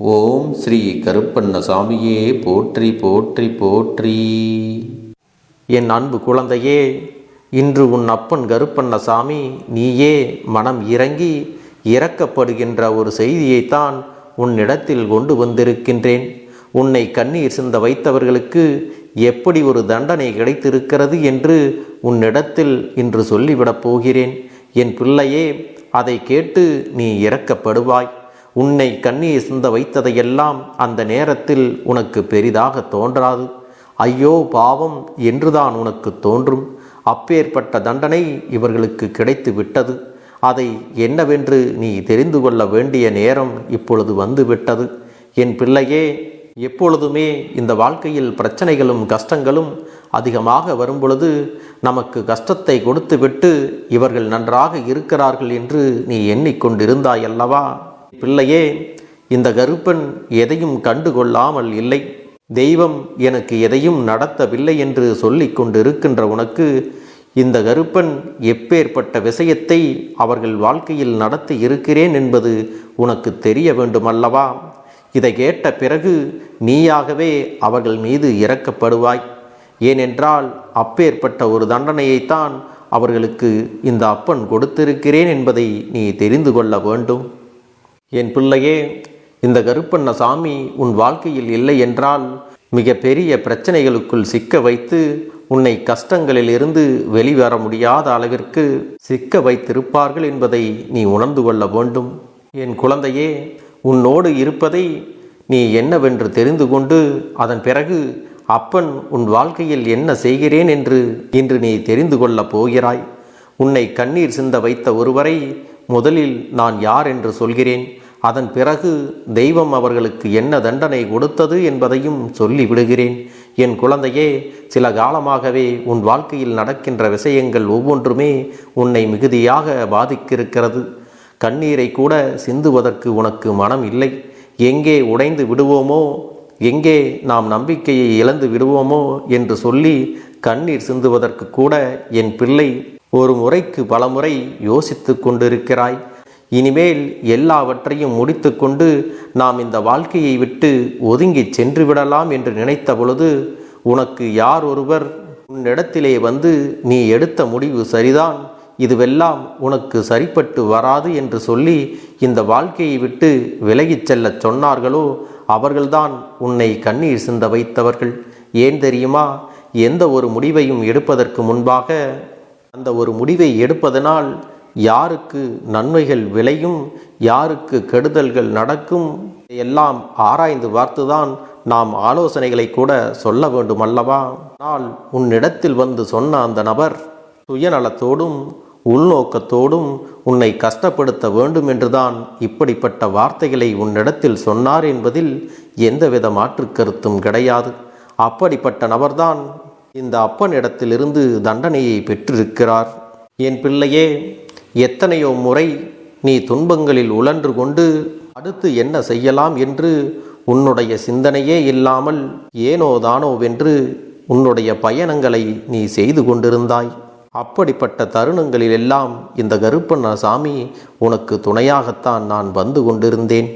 ஓம் ஸ்ரீ கருப்பண்ணசாமியே போற்றி போற்றி போற்றி. என் அன்பு குழந்தையே இன்று உன் அப்பன் கருப்பண்ணசாமி நீயே மனம் இறங்கி இறக்கப்படுகின்ற ஒரு செய்தியைத்தான் உன்னிடத்தில் கொண்டு வந்திருக்கின்றேன். உன்னை கண்ணீர் சிந்த வைத்தவர்களுக்கு எப்படி ஒரு தண்டனை கிடைத்திருக்கிறது என்று உன்னிடத்தில் இன்று சொல்லிவிடப் போகிறேன். என் பிள்ளையே அதை கேட்டு நீ இறக்கப்படுவாய். உன்னை கண்ணீர் சிந்த வைத்ததையெல்லாம் அந்த நேரத்தில் உனக்கு பெரிதாக தோன்றாது. ஐயோ பாவம் என்றுதான் உனக்கு தோன்றும். அப்பேற்பட்ட தண்டனை இவர்களுக்கு கிடைத்து விட்டது. அதை என்னவென்று நீ தெரிந்து கொள்ள வேண்டிய நேரம் இப்பொழுது வந்துவிட்டது என் பிள்ளையே எப்பொழுதுமே இந்த வாழ்க்கையில் பிரச்சனைகளும் கஷ்டங்களும் அதிகமாக வரும்பொழுது நமக்கு கஷ்டத்தை கொடுத்துவிட்டு இவர்கள் நன்றாக இருக்கிறார்கள் என்று நீ எண்ணிக்கொண்டிருந்தாயல்லவா? பிள்ளையே இந்த கருப்பன் எதையும் கண்டுகொள்ளாமல் இல்லை. தெய்வம் எனக்கு எதையும் நடத்தவில்லை என்று சொல்லிக் கொண்டிருக்கின்ற உனக்கு இந்த கருப்பன் எப்பேற்பட்ட விஷயத்தை அவர்கள் வாழ்க்கையில் நடத்தி இருக்கிறேன் என்பது உனக்கு தெரிய வேண்டுமல்லவா? இதை கேட்ட பிறகு நீயாகவே அவர்கள் மீது இறக்கப்படுவாய். ஏனென்றால் அப்பேற்பட்ட ஒரு தண்டனையைத்தான் அவர்களுக்கு இந்த அப்பன் கொடுத்திருக்கிறேன் என்பதை நீ தெரிந்து கொள்ள வேண்டும். என் பிள்ளையே இந்த கருப்பண்ண சாமி உன் வாழ்க்கையில் இல்லை என்றால் மிக பெரிய பிரச்சனைகளுக்குள் சிக்க வைத்து உன்னை கஷ்டங்களில் இருந்து வெளிவர முடியாத அளவிற்கு சிக்க வைத்திருப்பார்கள் என்பதை நீ உணர்ந்து கொள்ள வேண்டும். என் குழந்தையே உன்னோடு இருப்பதை நீ என்னவென்று தெரிந்து கொண்டு அதன் பிறகு அப்பன் உன் வாழ்க்கையில் என்ன செய்கிறேன் என்று இன்று நீ தெரிந்து கொள்ளப் போகிறாய். உன்னை கண்ணீர் சிந்த வைத்த ஒருவரை முதலில் நான் யார் என்று சொல்கிறேன். அதன் பிறகு தெய்வம் அவர்களுக்கு என்ன தண்டனை கொடுத்தது என்பதையும் சொல்லி விடுகிறேன் என் குழந்தையே சில காலமாகவே உன் வாழ்க்கையில் நடக்கின்ற விஷயங்கள் ஒவ்வொன்றுமே உன்னை மிகுதியாக பாதிக்கிருக்கிறது கண்ணீரை கூட சிந்துவதற்கு உனக்கு மனம் இல்லை. எங்கே உடைந்து விடுவோமோ எங்கே நாம் நம்பிக்கையை இழந்து விடுவோமோ என்று சொல்லி கண்ணீர் சிந்துவதற்கு கூட என் பிள்ளை ஒரு முறைக்கு பலமுறை யோசித்து கொண்டிருக்கிறாய். இனிமேல் எல்லாவற்றையும் முடித்துக்கொண்டு நாம் இந்த வாழ்க்கையை விட்டு ஒதுங்கி சென்று விடலாம் என்று நினைத்த பொழுது உனக்கு யார் ஒருவர் உன்னிடத்திலே வந்து நீ எடுத்த முடிவு சரிதான் இதுவெல்லாம் உனக்கு சரிப்பட்டு வராது என்று சொல்லி இந்த வாழ்க்கையை விட்டு விலகிச் செல்லச் சொன்னார்களோ அவர்கள்தான் உன்னை கண்ணீர் சிந்த வைத்தவர்கள். ஏன் தெரியுமா? எந்த ஒரு முடிவையும் எடுப்பதற்கு முன்பாக அந்த ஒரு முடிவை எடுப்பதனால் யாருக்கு நன்மைகள் விளையும் யாருக்கு கெடுதல்கள் நடக்கும் எல்லாம் ஆராய்ந்து பார்த்துதான் நாம் ஆலோசனைகளை கூட சொல்ல வேண்டும் அல்லவா ஆனால் உன்னிடத்தில் வந்து சொன்ன அந்த நபர் சுயநலத்தோடும் உள்நோக்கத்தோடும் உன்னை கஷ்டப்படுத்த வேண்டும் என்றுதான் இப்படிப்பட்ட வார்த்தைகளை உன்னிடத்தில் சொன்னார் என்பதில் எந்தவித மாற்று கருத்தும் கிடையாது. அப்படிப்பட்ட நபர்தான் இந்த அப்பனிடத்திலிருந்து தண்டனையை பெற்றிருக்கிறார். என் பிள்ளையே எத்தனையோ முறை நீ துன்பங்களில் உழன்று கொண்டு அடுத்து என்ன செய்யலாம் என்று உன்னுடைய சிந்தனையே இல்லாமல் ஏனோ தானோவென்று உன்னுடைய பயணங்களை நீ செய்து கொண்டிருந்தாய். அப்படிப்பட்ட தருணங்களில் எல்லாம் இந்த கருப்பண்ண சாமி உனக்கு துணையாகத்தான் நான் வந்து கொண்டிருந்தேன்.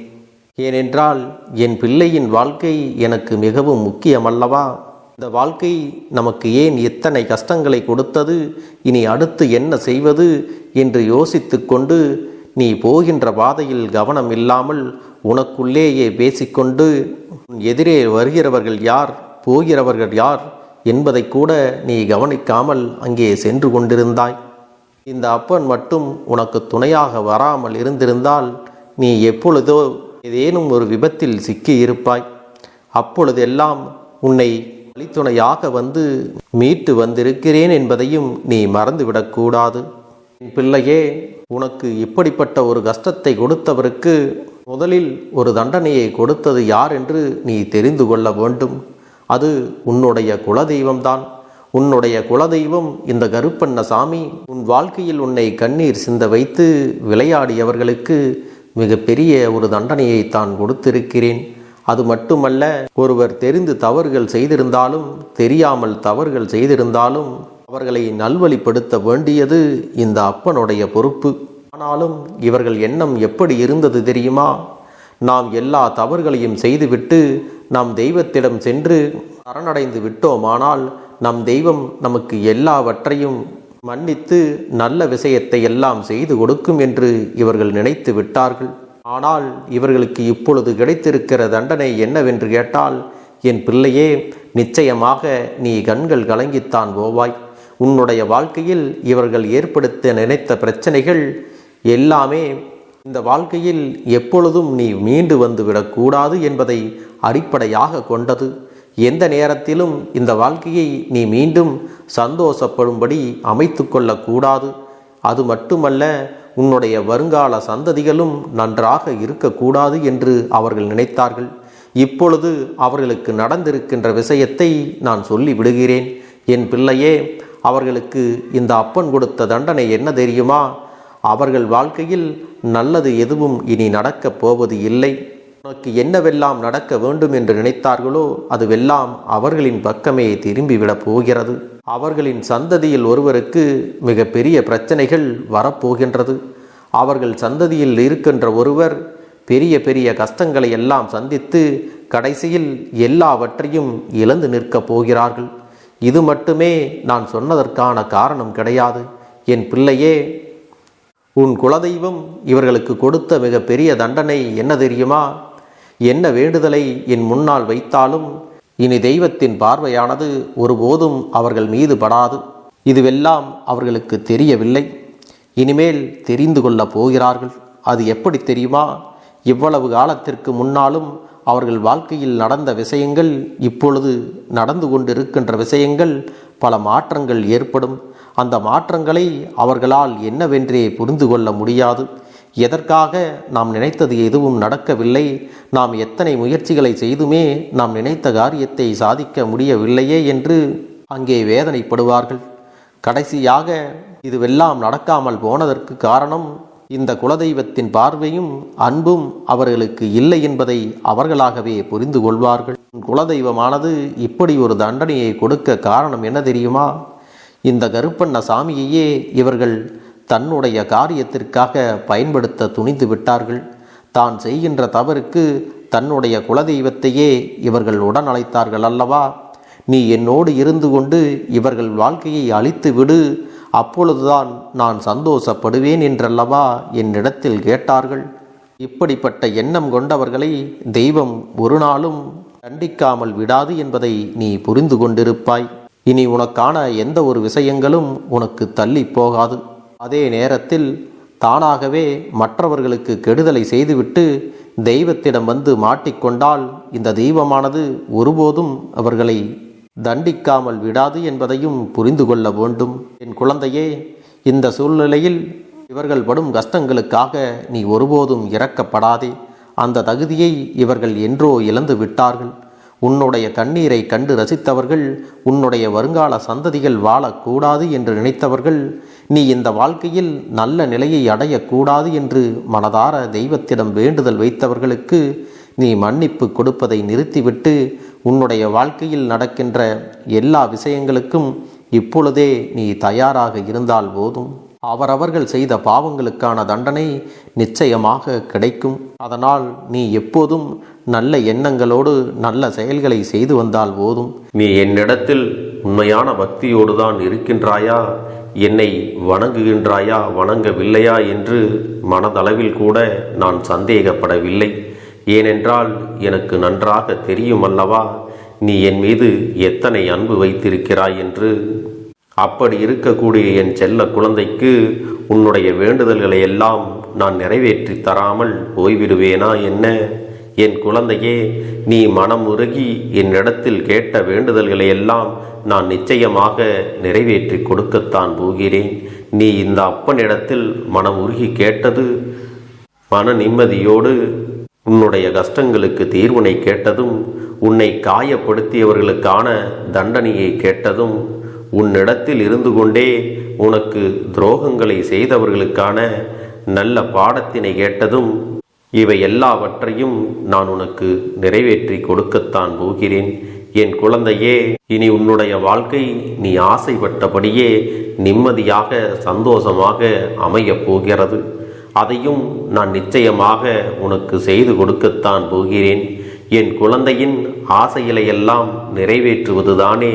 ஏனென்றால் என் பிள்ளையின் வாழ்க்கை எனக்கு மிகவும் முக்கியமல்லவா? இந்த வாழ்க்கை நமக்கு ஏன் எத்தனை கஷ்டங்களை கொடுத்தது? இனி அடுத்து என்ன செய்வது? என்று யோசித்து கொண்டு நீ போகின்ற பாதையில் கவனம் இல்லாமல் உனக்குள்ளேயே பேசிக்கொண்டு எதிரே வருகிறவர்கள் யார்? போகிறவர்கள் யார்? என்பதை கூட நீ கவனிக்காமல் அங்கே சென்று கொண்டிருந்தாய். இந்த அப்பன் மட்டும் உனக்கு துணையாக வராமல் இருந்திருந்தால் நீ எப்பொழுதோ ஏதேனும் ஒரு விபத்தில் சிக்கி இருப்பாய் அப்பொழுதெல்லாம் உன்னை வழித்துணையாக வந்து மீட்டு வந்திருக்கிறேன் என்பதையும் நீ மறந்துவிடக்கூடாது. என் பிள்ளையே உனக்கு இப்படிப்பட்ட ஒரு கஷ்டத்தை கொடுத்தவருக்கு முதலில் ஒரு தண்டனையை கொடுத்தது யார் என்று நீ தெரிந்து கொள்ள வேண்டும். அது உன்னுடைய குலதெய்வம்தான். உன்னுடைய குலதெய்வம் இந்த கருப்பண்ண சாமி உன் வாழ்க்கையில் உன்னை கண்ணீர் சிந்த வைத்து விளையாடியவர்களுக்கு மிகப்பெரிய ஒரு தண்டனையை தான் கொடுத்திருக்கிறேன். அது மட்டுமல்ல ஒருவர் தெரிந்து தவறுகள் செய்திருந்தாலும் தெரியாமல் தவறுகள் செய்திருந்தாலும் அவர்களை நல்வழிப்படுத்த வேண்டியது இந்த அப்பனுடைய பொறுப்பு. ஆனாலும் இவர்கள் எண்ணம் எப்படி இருந்தது தெரியுமா? நாம் எல்லா தவறுகளையும் செய்துவிட்டு நாம் தெய்வத்திடம் சென்று சரணடைந்து விட்டோமானால் நம் தெய்வம் நமக்கு எல்லாவற்றையும் மன்னித்து நல்ல விஷயத்தை எல்லாம் செய்து கொடுக்கும் என்று இவர்கள் நினைத்து விட்டார்கள். ஆனால் இவர்களுக்கு இப்பொழுது கிடைத்திருக்கிற தண்டனை என்னவென்று கேட்டால் என் பிள்ளையே நிச்சயமாக நீ கண்கள் கலங்கித்தான் போவாய். உன்னுடைய வாழ்க்கையில் இவர்கள் ஏற்படுத்த நினைத்த பிரச்சனைகள் எல்லாமே இந்த வாழ்க்கையில் எப்பொழுதும் நீ மீண்டு வந்து விடக்கூடாது என்பதை அடிப்படையாக கொண்டது. எந்த நேரத்திலும் இந்த வாழ்க்கையை நீ மீண்டும் சந்தோஷப்படும்படி அமைத்து கொள்ளக்கூடாது. அது மட்டுமல்ல உன்னுடைய வருங்கால சந்ததிகளும் நன்றாக இருக்கக்கூடாது என்று அவர்கள் நினைத்தார்கள். இப்பொழுது அவர்களுக்கு நடந்திருக்கின்ற விஷயத்தை நான் சொல்லி விடுகிறேன் என் பிள்ளையே அவர்களுக்கு இந்த அப்பன் கொடுத்த தண்டனை என்ன தெரியுமா? அவர்கள் வாழ்க்கையில் நல்லது எதுவும் இனி நடக்கப் போவது இல்லை. உனக்கு என்னவெல்லாம் நடக்க வேண்டும் என்று நினைத்தார்களோ அதுவெல்லாம் அவர்களின் பக்கமே திரும்பிவிடப் போகிறது. அவர்களின் சந்ததியில் ஒருவருக்கு மிகப்பெரிய பிரச்சனைகள் வரப்போகின்றது. அவர்கள் சந்ததியில் இருக்கின்ற ஒருவர் பெரிய பெரிய கஷ்டங்களை எல்லாம் சந்தித்து கடைசியில் எல்லாவற்றையும் இழந்து நிற்கப் போகிறார்கள். இது மட்டுமே நான் சொன்னதற்கான காரணம் கிடையாது. என் பிள்ளையே உன் குலதெய்வம் இவர்களுக்கு கொடுத்த மிகப்பெரிய தண்டனை என்ன தெரியுமா? என்ன வேண்டுதலை என் முன்னால் வைத்தாலும் இனி தெய்வத்தின் பார்வையானது ஒருபோதும் அவர்கள் மீது படாது. இதுவெல்லாம் அவர்களுக்கு தெரியவில்லை. இனிமேல் தெரிந்து கொள்ளப் போகிறார்கள். அது எப்படி தெரியுமா? இவ்வளவு காலத்திற்கு முன்னாலும் அவர்கள் வாழ்க்கையில் நடந்த விஷயங்கள் இப்பொழுது நடந்து கொண்டிருக்கின்ற விஷயங்கள் பல மாற்றங்கள் ஏற்படும். அந்த மாற்றங்களை அவர்களால் என்னவென்றே புரிந்து கொள்ள முடியாது. எதற்காக நாம் நினைத்தது எதுவும் நடக்கவில்லை? நாம் எத்தனை முயற்சிகளை செய்துமே நாம் நினைத்த காரியத்தை சாதிக்க முடியவில்லையே என்று அங்கே வேதனைப்படுவார்கள். கடைசியாக இதுவெல்லாம் நடக்காமல் போனதற்கு காரணம் இந்த குலதெய்வத்தின் பார்வையும் அன்பும் அவர்களுக்கு இல்லை என்பதை அவர்களாகவே புரிந்து கொள்வார்கள். குலதெய்வமானது இப்படி ஒரு தண்டனையை கொடுக்க காரணம் என்ன தெரியுமா? இந்த கருப்பண்ண சாமியையே இவர்கள் தன்னுடைய காரியத்திற்காக பயன்படுத்த துணிந்து விட்டார்கள். தான் செய்கின்ற தவறுக்கு தன்னுடைய குலதெய்வத்தையே இவர்கள் உடன் அழைத்தார்கள் அல்லவா? நீ என்னோடு இருந்து கொண்டு இவர்கள் வாழ்க்கையை அழித்து விடு. அப்பொழுதுதான் நான் சந்தோஷப்படுவேன் என்றல்லவா என்னிடத்தில் கேட்டார்கள். இப்படிப்பட்ட எண்ணம் கொண்டவர்களை தெய்வம் ஒரு நாளும் தண்டிக்காமல் விடாது என்பதை நீ புரிந்து கொண்டிருப்பாய். இனி உனக்கான எந்த ஒரு விஷயங்களும் உனக்கு தள்ளி போகாது. அதே நேரத்தில் தானாகவே மற்றவர்களுக்கு கெடுதலை செய்துவிட்டு தெய்வத்திடம் வந்து மாட்டிக்கொண்டால் இந்த தெய்வமானது ஒருபோதும் அவர்களை தண்டிக்காமல் விடாது என்பதையும் புரிந்து கொள்ள வேண்டும். என் குழந்தையே இந்த சூழ்நிலையில் இவர்கள் படும் கஷ்டங்களுக்காக நீ ஒருபோதும் இறக்கப்படாதே அந்த தகுதியை இவர்கள் என்றோ இழந்து விட்டார்கள் உன்னுடைய கண்ணீரை கண்டு ரசித்தவர்கள் உன்னுடைய வருங்கால சந்ததிகள் வாழக்கூடாது என்று நினைத்தவர்கள் நீ இந்த வாழ்க்கையில் நல்ல நிலையை அடையக்கூடாது என்று மனதார தெய்வத்திடம் வேண்டுதல் வைத்தவர்களுக்கு நீ மன்னிப்பு கொடுப்பதை நிறுத்திவிட்டு உன்னுடைய வாழ்க்கையில் நடக்கின்ற எல்லா விஷயங்களுக்கும் இப்பொழுதே நீ தயாராக இருந்தால் போதும். அவரவர்கள் செய்த பாவங்களுக்கான தண்டனை நிச்சயமாக கிடைக்கும். அதனால் நீ எப்போதும் நல்ல எண்ணங்களோடு நல்ல செயல்களை செய்து வந்தால் போதும். நீ என்னிடத்தில் உண்மையான பக்தியோடு தான் இருக்கின்றாயா? என்னை வணங்குகின்றாயா? வணங்கவில்லையா? என்று மனதளவில் கூட நான் சந்தேகப்படவில்லை. ஏனென்றால் எனக்கு நன்றாக தெரியும் அல்லவா? நீ என் மீது எத்தனை அன்பு வைத்திருக்கிறாய் என்று அப்படி இருக்கக்கூடிய என் செல்ல குழந்தைக்கு உன்னுடைய வேண்டுதல்களை எல்லாம் நான் நிறைவேற்றி தராமல் போய்விடுவேனா என்ன? என் குழந்தையே நீ மனம் உருகி என்னிடத்தில் கேட்ட வேண்டுதல்களை எல்லாம் நான் நிச்சயமாக நிறைவேற்றி கொடுக்கத்தான் போகிறேன். நீ இந்த அப்பனிடத்தில் மனம் உருகி கேட்டது மன நிம்மதியோடு உன்னுடைய கஷ்டங்களுக்கு தீர்வினை கேட்டதும் உன்னை காயப்படுத்தியவர்களுக்கான தண்டனையை கேட்டதும் உன்னிடத்தில் இருந்து கொண்டே உனக்கு துரோகங்களை செய்தவர்களுக்கான நல்ல பாடத்தினை கேட்டதும் இவை எல்லாவற்றையும் நான் உனக்கு நிறைவேற்றி கொடுக்கத்தான் போகிறேன். என் குழந்தையே இனி உன்னுடைய வாழ்க்கை நீ ஆசைப்பட்டபடியே நிம்மதியாக சந்தோஷமாக அமையப் போகிறது. அதையும் நான் நிச்சயமாக உனக்கு செய்து கொடுக்கத்தான் போகிறேன். என் குழந்தையின் ஆசைகளை எல்லாம் நிறைவேற்றுவதுதானே